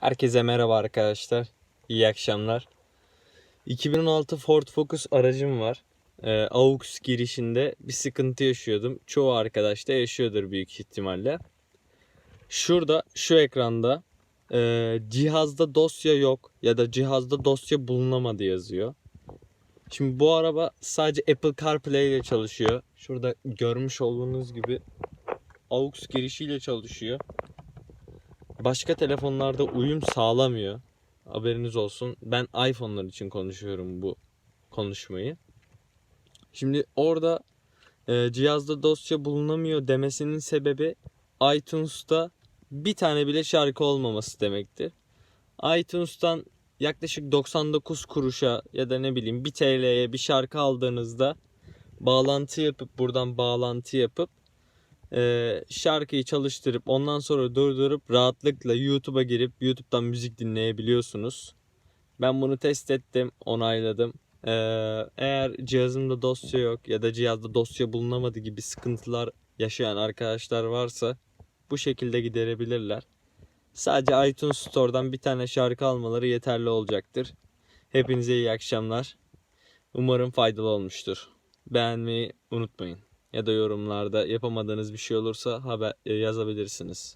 Herkese merhaba arkadaşlar. İyi akşamlar. 2016 Ford Focus aracım var. Ee, AUX girişinde bir sıkıntı yaşıyordum. Çoğu arkadaş da yaşıyordur büyük ihtimalle. Şurada şu ekranda e, cihazda dosya yok ya da cihazda dosya bulunamadı yazıyor. Şimdi bu araba sadece Apple CarPlay ile çalışıyor. Şurada görmüş olduğunuz gibi AUX girişiyle çalışıyor başka telefonlarda uyum sağlamıyor. Haberiniz olsun. Ben iPhone'lar için konuşuyorum bu konuşmayı. Şimdi orada e, cihazda dosya bulunamıyor demesinin sebebi iTunes'ta bir tane bile şarkı olmaması demektir. iTunes'tan yaklaşık 99 kuruşa ya da ne bileyim 1 TL'ye bir şarkı aldığınızda bağlantı yapıp buradan bağlantı yapıp e, şarkıyı çalıştırıp ondan sonra durdurup rahatlıkla YouTube'a girip YouTube'dan müzik dinleyebiliyorsunuz. Ben bunu test ettim, onayladım. E, eğer cihazımda dosya yok ya da cihazda dosya bulunamadı gibi sıkıntılar yaşayan arkadaşlar varsa bu şekilde giderebilirler. Sadece iTunes Store'dan bir tane şarkı almaları yeterli olacaktır. Hepinize iyi akşamlar. Umarım faydalı olmuştur. Beğenmeyi unutmayın ya da yorumlarda yapamadığınız bir şey olursa haber e, yazabilirsiniz.